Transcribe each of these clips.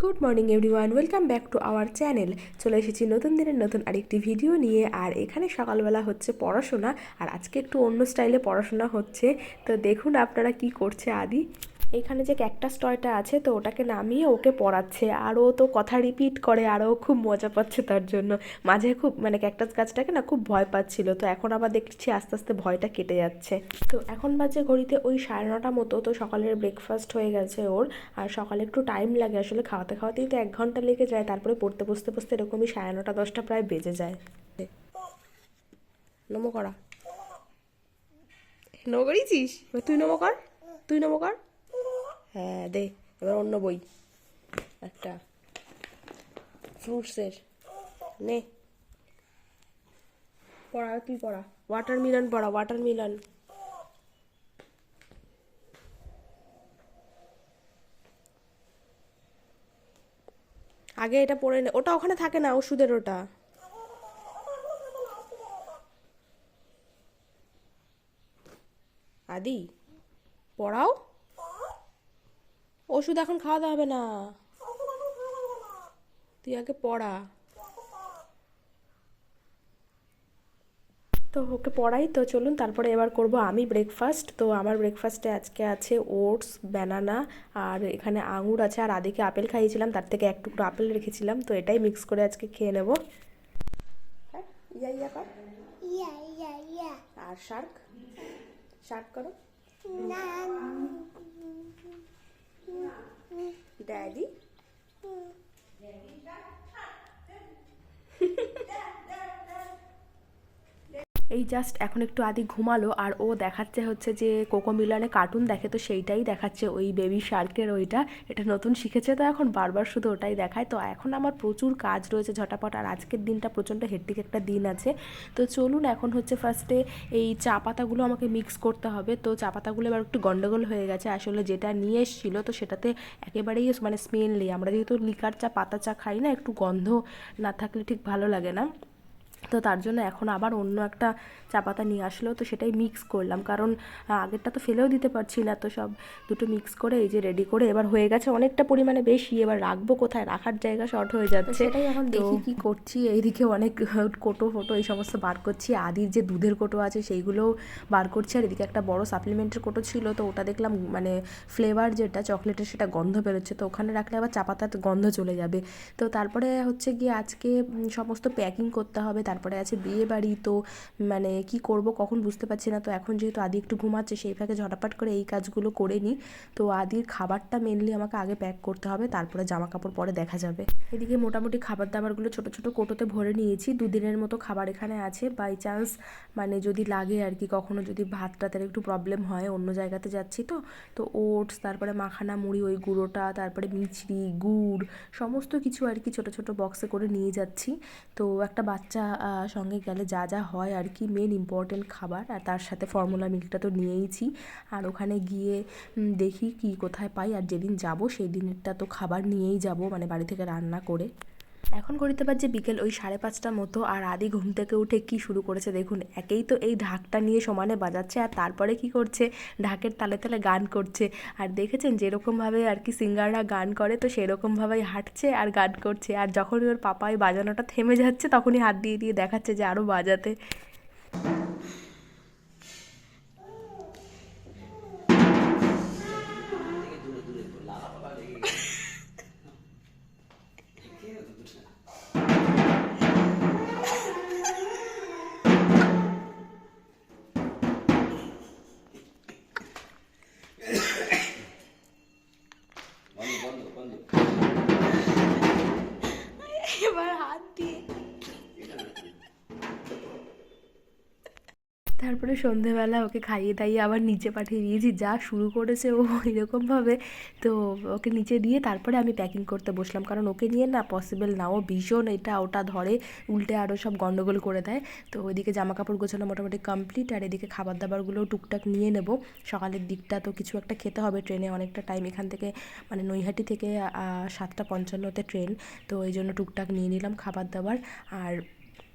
Good morning everyone welcome back to our channel চলে এসেছি নতুন দিনের নতুন আরেকটি ভিডিও নিয়ে, আর এখানে সকালবেলা হচ্ছে পড়াশোনা, আর আজকে একটু অন্য স্টাইলে পড়াশোনা হচ্ছে। তো দেখুন আপনারা কি করছে আদি। এখানে যে ক্যাকটাস টয়টা আছে তো ওটাকে নামিয়ে ওকে পড়াচ্ছে। আর ও তো কথা রিপিট করে, আর ও খুব মজা পাচ্ছে তার জন্য। মাঝে খুব মানে ক্যাকটাস গাছটাকে না খুব ভয় পাচ্ছিল। তো এখন আবার দেখছি আস্তে আস্তে ভয়টা কেটে যাচ্ছে। তো এখন বাজে ঘড়িতে ওই সাড়ে নটা মতো, তো সকালের ব্রেকফাস্ট হয়ে গেছে ওর। আর সকালে একটু টাইম লাগে, আসলে খাওয়াতে খাওয়াতেই তো এক ঘণ্টা লেগে যায়। তারপরে পড়তে বসতে বসতে এরকমই সাড়ে নটা, দশটা প্রায় বেজে যায়। নমো করা। নমো করিয়েছিস? তুই নমো কর, তুই নমো কর। হ্যাঁ দে, এবার অন্য বই। একটা। ফ্রুটসের। নে। পড়া তুই পড়া। ওয়াটার মিলন পড়া ওয়াটার মিলন আগে এটা পড়ে নে। ওটা ওখানে থাকে না, ওষুধের ওটা? আদি, পড়াও? ওষুধ এখন খাওয়াতে হবে না। তুই আগে পড়া। তো ওকে পড়াই তো চলুন তারপরে এবার করব আমি ব্রেকফাস্ট তো আমার ব্রেকফাস্টে আজকে আছে ওটস ব্যানানা আর এখানে আঙুর আছে। আর আদিকে আপেল খাইয়েছিলাম তার থেকে এক টুকরো আপেল রেখেছিলাম। তো এটাই মিক্স করে আজকে খেয়ে নেব। হ্যাঁ ইয়া ইয়া কর. আর শার্ক? শার্ক করো। Daddy? Daddy এই জাস্ট এখন একটু আদি ঘুমালো আর ও দেখাচ্ছে হচ্ছে যে কোকো মিলনে কার্টুন দেখে তো সেইটাই দেখাচ্ছে ওই বেবি শার্কের ওইটা। এটা নতুন শিখেছে তো এখন বারবার শুধু ওটাই দেখায়। তো এখন আমার প্রচুর কাজ রয়েছে ঝটাপট আর আজকের দিনটা প্রচণ্ড হেডটিক একটা দিন আছে। তো চলুন এখন হচ্ছে ফার্স্টে এই চা পাতাগুলো আমাকে মিক্স করতে হবে। তো চা পাতাগুলো এবার একটু গন্ডগোল হয়ে গেছে। আসলে যেটা নিয়ে এসেছিল তো সেটাতে একেবারেই মানে স্মেল নেই আমরা যেহেতু লিকার চা, পাতা চা খাই না, একটু গন্ধ না থাকলে ঠিক ভালো লাগে না। তো তার জন্য এখন আবার অন্য একটা চা পাতা নিয়ে আসলো তো সেটাই মিক্স করলাম। কারণ আগেরটা তো ফেলেও দিতে পারছি না তো সব দুটো মিক্স করে এই যে রেডি করে এবার হয়ে গেছে অনেকটা পরিমাণে বেশি এবার রাখব কোথায়? রাখার জায়গা শর্ট হয়ে যাচ্ছে। সেটাই এখন দেখি কি করছি এইদিকে অনেক কোটো ফোটো এই সমস্ত বার করছি। আদির যে দুধের কোটো আছে সেইগুলোও বার করছি আর এদিকে একটা বড় সাপ্লিমেন্টের কোটো ছিল তো ওটা দেখলাম মানে ফ্লেভার যেটা চকলেটের সেটা গন্ধ বেরোচ্ছে তো ওখানে রাখলে আবার চা পাতার গন্ধ চলে যাবে। তো তারপরে হচ্ছে গিয়ে আজকে সমস্ত প্যাকিং করতে হবে তারপরে আছে বিয়ে বাড়ি, তো মানে কি করব কখন বুঝতে পারছি না। তো এখন যেহেতু আদি একটু ঘুমাচ্ছে, সেই ফাঁকে ঝটাপট করে এই কাজগুলো করে নিই। তো আদির খাবারটা মেনলি আমাকে আগে প্যাক করতে হবে, তারপরে জামা কাপড় পরে দেখা যাবে। এদিকে মোটামুটি খাবার দাবারগুলো ছোটো ছোটো কোটোতে ভরে নিয়েছি। দুদিনের মতো খাবার এখানে আছে। বাই চান্স মানে যদি লাগে আর কি, কখনো যদি ভাত টাতের একটু প্রবলেম হয়, অন্য জায়গাতে যাচ্ছি তো। তো ওটস, তারপরে মাখানা মুড়ি, ওই গুঁড়োটা, তারপরে মিছরি, গুড়, সমস্ত কিছু আর কি ছোটো ছোটো বক্সে করে নিয়ে যাচ্ছি। তো একটা বাচ্চা সঙ্গে গেলে যা যা হয় আর কি মেন ইম্পর্টেন্ট খাবার। আর তার সাথে ফর্মুলা মিল্কটা তো নিয়েইছি। আর ওখানে গিয়ে দেখি কি কোথায় পাই। আর যেদিন যাব, সেই দিনেরটা তো খাবার নিয়েই যাব মানে বাড়ি থেকে রান্না করে। এখন ঘড়িতে বাজছে বিকেল ওই সাড়ে পাঁচটার মতো, আর আদি ঘুম থেকে উঠে কি শুরু করেছে দেখুন। একেই তো এই ঢাকটা নিয়ে সমানে বাজাচ্ছে, আর তারপরে কি করছে? ঢাকের তালে তালে গান করছে। আর দেখেছেন যেরকমভাবে আর কি সিঙ্গাররা গান করে, তো সেরকমভাবেই হাঁটছে আর গান করছে। আর যখনই ওর পাপা ওই বাজানোটা থেমে যাচ্ছে, তখনই হাত দিয়ে দিয়ে দেখাচ্ছে যে আরও বাজাতে। এবার হাত দিয়ে তারপরে সন্ধেবেলা ওকে খাইয়ে দাইয়ে আবার নিচে পাঠিয়ে দিয়েছি, যা শুরু করেছে ও এরকমভাবে। তো ওকে নিচে দিয়ে তারপরে আমি প্যাকিং করতে বসলাম, কারণ ওকে নিয়ে না পসিবল না, ও ভীষণ এটা ওটা ধরে, উল্টে আরও সব গন্ডগোল করে দেয়। তো ওইদিকে জামা কাপড় গোছানো মোটামুটি কমপ্লিট আর এদিকে খাবার দাবারগুলোও টুকটাক নিয়ে নেব। সকালের দিকটা তো কিছু একটা খেতে হবে ট্রেনে অনেকটা টাইম এখান থেকে মানে নৈহাটি থেকে সাতটা পঞ্চান্নতে ট্রেন তো এই জন্য টুকটাক নিয়ে নিলাম খাবার দাবার আর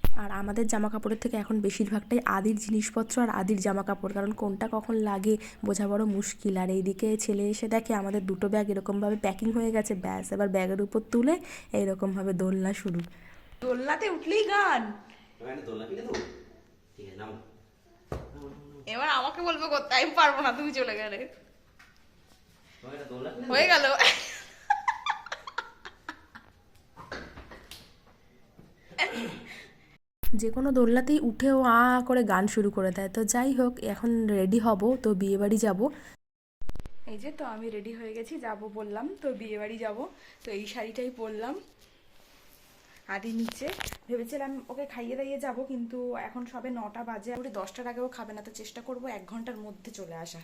আর আমাদের জামা কাপড়ের থেকে এখন বেশিরভাগটাই আদির জিনিসপত্র আর আদির জামা কাপড় কারণ কোনটা কখন লাগে বোঝা বড় মুশকিল। আর এইদিকে ছেলে এসে দেখে আমাদের দুটো ব্যাগ এরকমভাবে প্যাকিং হয়ে গেছে ব্যাস এবার ব্যাগের উপর তুলে এইরকমভাবে দোলনা শুরু। দোলনাতে উঠলেই গান। এবার আমাকে বলব আমি পারব না তুমি চলে গেলে। হয়ে গেল। যে কোনো দোলনাতেই উঠে ও আ করে গান শুরু করে দেয়। তো যাই হোক, এখন রেডি হব, তো বিয়েবাড়ি যাব। এই যে, তো আমি রেডি হয়ে গেছি, যাব বললাম, তো বিয়েবাড়ি যাব। তো এই শাড়িটাই পরলাম। আদি নিচে। ভেবেছিলাম ওকে খাইয়ে দাইয়ে যাব, কিন্তু এখন সবে নটা বাজে। ওটি দশটার আগেও খাবে না, তো চেষ্টা করব এক ঘণ্টার মধ্যে চলে আসা।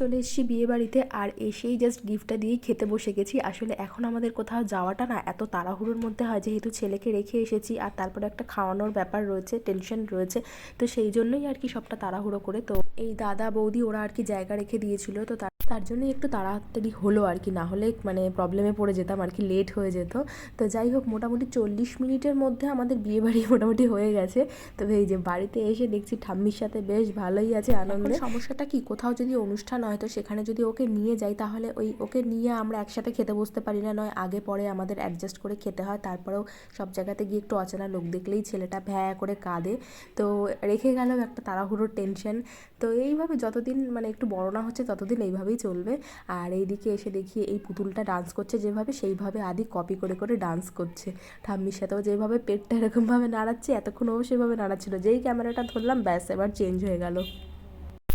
চলে এসেছি বিয়ে বাড়িতে আর এসেই জাস্ট গিফটটা দিয়েই খেতে বসে গেছি। আসলে এখন আমাদের কোথাও যাওয়াটা না এত তাড়াহুড়োর মধ্যে হয়, যেহেতু ছেলেকে রেখে এসেছি আর তারপরে একটা খাওয়ানোর ব্যাপার রয়েছে টেনশন রয়েছে। তো সেই জন্যই আর কি সবটা তাড়াহুড়ো করে। তো এই দাদা, বৌদি ওরা আর কি জায়গা রেখে দিয়েছিল। তো তার তার জন্যই একটু তাড়াতাড়ি হলো আর কি না হলে মানে প্রবলেমে পড়ে যেতাম আর কি লেট হয়ে যেত। তো যাই হোক মোটামুটি চল্লিশ মিনিটের মধ্যে আমাদের বিয়ে বাড়ি মোটামুটি হয়ে গেছে। তবে এই যে বাড়িতে এসে দেখছি ঠাম্মির সাথে বেশ ভালোই আছে আনন্দে। সমস্যাটা কি? কোথাও যদি অনুষ্ঠান হয় তো সেখানে যদি ওকে নিয়ে যাই তাহলে ওই ওকে নিয়ে আমরা একসাথে খেতে বসতে পারি না নয় আগে পরে আমাদের অ্যাডজাস্ট করে খেতে হয় তারপরেও সব জায়গাতে গিয়ে একটু অচেনা লোক দেখলেই ছেলেটা ভ্যা করে কাঁদে। তো রেখে গেলেও একটা তাড়াহুড়োর টেনশন তো এইভাবে যতদিন মানে একটু বড় না হচ্ছে ততদিন এইভাবেই চলবে। আর এইদিকে এসে দেখি এই পুতুলটা ডান্স করছে যেভাবে সেইভাবে আদি কপি করে করে ডান্স করছে। ঠাম্মির সাথেও যেভাবে পেটটা এরকমভাবে নাড়াচ্ছে এতক্ষণ ও সেভাবে নাড়াচ্ছিল। যেই ক্যামেরাটা ধরলাম ব্যাস এবার চেঞ্জ হয়ে গেল।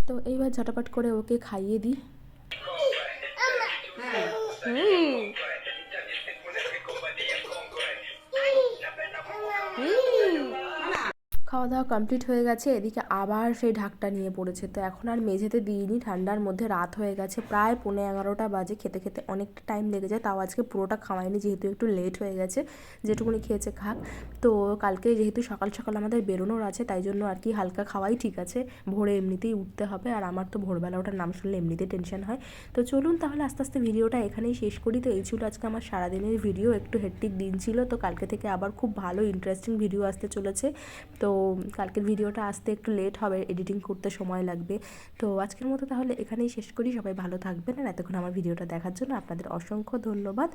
তো এইবার ঝটাপট করে ওকে খাইয়ে দিই। খাওয়া দাওয়া কমপ্লিট হয়ে গেছে, এদিকে আবার সেই ঢাকটা নিয়ে পড়েছে। তো এখন আর মেঝেতে দিইনি, ঠান্ডার মধ্যে রাত হয়ে গেছে, প্রায় পৌনে এগারোটা বাজে, খেতে খেতে অনেকটা টাইম লেগে যায়, তাও আজকে পুরোটা খাওয়াইনি, যেহেতু একটু লেট হয়ে গেছে, যেটুকুনি খেয়েছে খাক। তো কালকে যেহেতু সকাল সকাল আমাদের বেরোনোর আছে, তাই জন্য আর কি হালকা খাওয়াই ঠিক আছে, ভোরে এমনিতেই উঠতে হবে, আর আমার তো ভোরবেলা ওটার নাম শুনলে এমনিতেই টেনশন হয়। তো চলুন তাহলে আস্তে আস্তে ভিডিওটা এখানেই শেষ করি। তো এই ছিল আজকে আমার সারাদিনের ভিডিও একটু হেট্টিক দিন ছিল, তো কালকে থেকে আবার খুব ভালো ইন্টারেস্টিং ভিডিও আসতে চলেছে। তো কালকের ভিডিওটা আসতে একটু লেট হবে এডিটিং করতে সময় লাগবে। তো আজকের মতো তাহলে এখানেই শেষ করি। সবাই ভালো থাকবেন আর এতক্ষণ আমার ভিডিওটা দেখার জন্য আপনাদের অসংখ্য ধন্যবাদ।